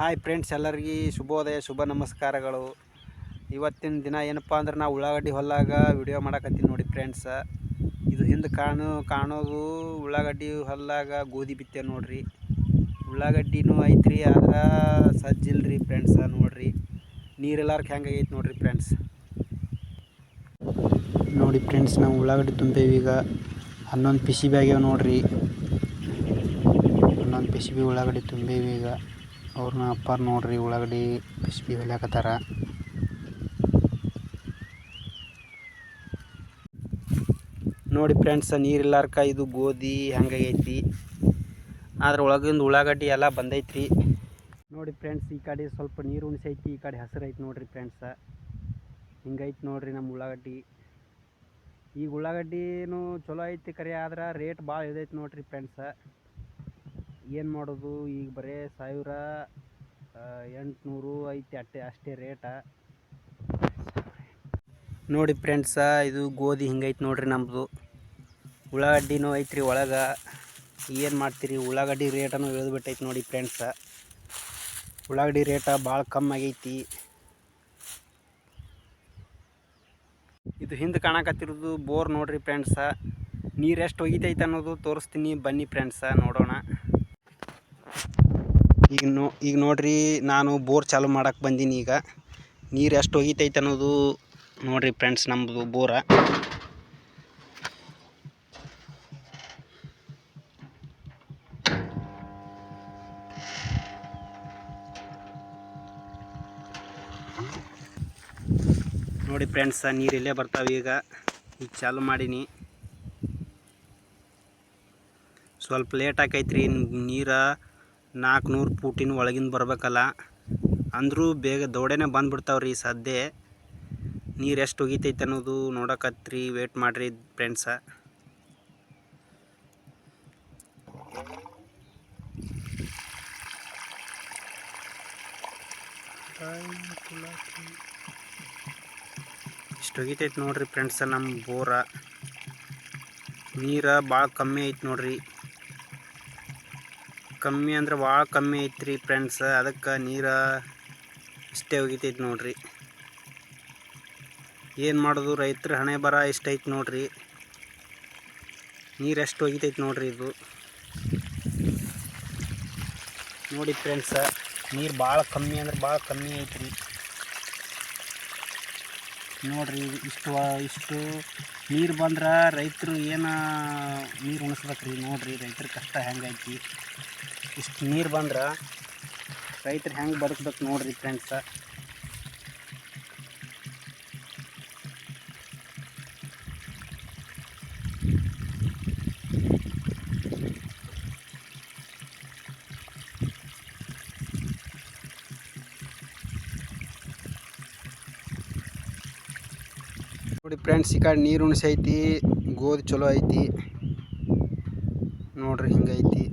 Hi friends, ಎಲ್ಲರಿಗೆ ಶುಭೋದಯ, ಶುಭ ನಮಸ್ಕಾರಗಳು. ಇವತ್ತಿನ ದಿನ ಏನಪ್ಪ ಅಂದ್ರೆ ನಾವು ಉಳ್ಳಾಗಡ್ಡಿ ಹೊಲ್ಲಾಗ ವಿಡಿಯೋ ಮಾಡಕತ್ತೀನಿ ನೋಡಿ ಫ್ರೆಂಡ್ಸ. ಇದು ಹಿಂದೆ ಕಾಣೋ, ಕಾಣೋದು ಉಳ್ಳಾಗಡ್ಡಿ ಹೊಲ್ಲಾಗ ಗೋಧಿ ಬಿತ್ತೆ ನೋಡ್ರಿ. ಉಳ್ಳಾಗಡ್ಡಿನೂ ಐತ್ರಿ, ಆದ್ರೆ ಸಜ್ಜಿಲ್ರಿ ಫ್ರೆಂಡ್ಸ, ನೋಡ್ರಿ. ನೀರೆಲ್ಲಾರ್ಕ ಹೆಂಗಾಗೈತೆ ನೋಡ್ರಿ ಫ್ರೆಂಡ್ಸ್. ನೋಡಿ ಫ್ರೆಂಡ್ಸ್, ನಾವು ಉಳ್ಳಾಗಡ್ಡಿ ತುಂಬೇವಿ ಈಗ. ಹನ್ನೊಂದು ಪಿಸಿ ಆಗ್ಯಾವ ನೋಡ್ರಿ. ಹನ್ನೊಂದು ಪಿಸಿ ಬಿ ಉಳ್ಳಾಗಡ್ಡಿ ತುಂಬೇವಿ ಈಗ. ಅವ್ರನ್ನ ಅಪ್ಪಾರ ನೋಡ್ರಿ, ಉಳ್ಳಾಗಡ್ಡಿ ಪಿಸಿ ಬಿ ಹೊಲ್ಯಾಕತ್ತಾರ ನೋಡಿ ಫ್ರೆಂಡ್ಸ್ ನೀರಿಲ್ಲಾರ್ಕ ಇದು ಗೋಧಿ ಹೆಂಗಾಗೈತಿ. ಆದ್ರೆ ಒಳಗಿಂದ ಉಳ್ಳಾಗಡ್ಡಿ ಎಲ್ಲ ಬಂದೈತ್ರಿ. ನೋಡಿ ಫ್ರೆಂಡ್ಸ್, ಈ ಕಡೆ ಸ್ವಲ್ಪ ನೀರು ಉಣಿಸೈತಿ, ಈ ಕಡೆ ಹಸಿರೈತಿ ನೋಡ್ರಿ ಫ್ರೆಂಡ್ಸ. ಹಿಂಗೈತಿ ನೋಡ್ರಿ ನಮ್ಮ ಉಳ್ಳಾಗಡ್ಡಿ. ಈಗ ಉಳ್ಳಾಗಡ್ಡಿನೂ ಚಲೋ ಐತಿ ಕರೆ, ಆದ್ರೆ ರೇಟ್ ಭಾಳ ಇದೈತಿ ನೋಡ್ರಿ ಫ್ರೆಂಡ್ಸ. ಏನು ಮಾಡೋದು? ಈಗ ಬರೇ ಸಾವಿರ ಎಂಟುನೂರು ಐತಿ ಅಷ್ಟೇ ಅಷ್ಟೇ ರೇಟ. ನೋಡಿ ಫ್ರೆಂಡ್ಸ ಇದು ಗೋಧಿ ಹಿಂಗೈತೆ ನೋಡ್ರಿ ನಮ್ಮದು ಉಳ್ಳಾಗಡ್ಡಿನೂ ಐತ್ರಿ ಒಳಗೆ. ಏನು ಮಾಡ್ತೀರಿ? ಉಳ್ಳಾಗಡ್ಡಿ ರೇಟನ್ನು ಇಳಿದ್ಬಿಟ್ಟೈತೆ ನೋಡಿ ಫ್ರೆಂಡ್ಸ ಉಳ್ಳಾಗಡ್ಡಿ ರೇಟ ಭಾಳ ಕಮ್ಮಿ ಆಗೈತಿ. ಇದು ಹಿಂದೆ ಕಾಣಕತ್ತಿರೋದು ಬೋರ್ ನೋಡ್ರಿ ಫ್ರೆಂಡ್ಸ ನೀರು ಎಷ್ಟು ಒಗಿತೈತೆ ಅನ್ನೋದು ತೋರಿಸ್ತೀನಿ. ಬನ್ನಿ ಫ್ರೆಂಡ್ಸ ನೋಡೋಣ. ಈಗ ನೋ, ಈಗ ನೋಡ್ರಿ ನಾನು ಬೋರ್ ಚಾಲು ಮಾಡಕ್ಕೆ ಬಂದೀನಿ ಈಗ. ನೀರು ಎಷ್ಟು ಒಗಿತೈತೆ ಅನ್ನೋದು ನೋಡ್ರಿ ಫ್ರೆಂಡ್ಸ್ ನಮ್ಮದು ಬೋರ. ನೋಡಿ ಫ್ರೆಂಡ್ಸ್, ನೀರು ಇಲ್ಲೇ ಬರ್ತಾವೆ ಈಗ. ಈಗ ಚಾಲು ಮಾಡೀನಿ. ಸ್ವಲ್ಪ ಲೇಟ್ ಆಕೈತ್ರಿ, ನೀರು ನಾಲ್ಕುನೂರು ಫೂಟಿನ ಒಳಗಿಂದ ಬರಬೇಕಲ್ಲ. ಅಂದರೂ ಬೇಗ ದೌಡೆನೇ ಬಂದ್ಬಿಡ್ತಾವ್ರಿ ಸದ್ಯ ನೀರು ಎಷ್ಟು ಒಗಿತೈತೆ ಅನ್ನೋದು ನೋಡಕತ್ರಿ ವೇಟ್ ಮಾಡಿರಿ ಫ್ರೆಂಡ್ಸ ಇಷ್ಟು ಒಗಿತೈತೆ ನೋಡ್ರಿ ಫ್ರೆಂಡ್ಸ ನಮ್ಮ ಬೋರ. ನೀರು ಭಾಳ ಕಮ್ಮಿ ಐತೆ ನೋಡ್ರಿ. ಕಮ್ಮಿ ಅಂದ್ರೆ ಭಾಳ ಕಮ್ಮಿ ಐತ್ರಿ ಫ್ರೆಂಡ್ಸ್ ಅದಕ್ಕೆ ನೀರು ಇಷ್ಟೇ ಒಗಿತೈತೆ ನೋಡ್ರಿ. ಏನು ಮಾಡೋದು? ರೈತರ ಹಣೆ ಬರ ಇಷ್ಟೈತೆ ನೋಡ್ರಿ? ನೀರು ಎಷ್ಟು ಒಗಿತೈತೆ ನೋಡ್ರಿ ಇದು? ನೋಡಿ ಫ್ರೆಂಡ್ಸ ನೀರು ಭಾಳ ಕಮ್ಮಿ ಅಂದ್ರೆ ಭಾಳ ಕಮ್ಮಿ ಐತ್ರಿ. ನೋಡ್ರಿ ಇಷ್ಟು ಇಷ್ಟು ನೀರು ಬಂದ್ರೆ ರೈತರು ಏನು ನೀರು ಉಣಿಸ್ಬೇಕ್ರಿ ನೋಡ್ರಿ, ರೈತರ ಕಷ್ಟ ಹೆಂಗೈತಿ ಇಷ್ಟು ನೀರು ಬಂದ್ರೆ ರೈತರು ಹೆಂಗೆ ಬದುಕ್ಬೇಕು ನೋಡ್ರಿ ಫ್ರೆಂಡ್ಸ ನೋಡಿ ಫ್ರೆಂಡ್ಸ್ ಈ ಕಡೆ ನೀರು ಉಣಿಸೈತಿ ಗೋಧಿ ಚಲೋ ಐತಿ. ನೋಡ್ರಿ ಹಿಂಗೈತಿ.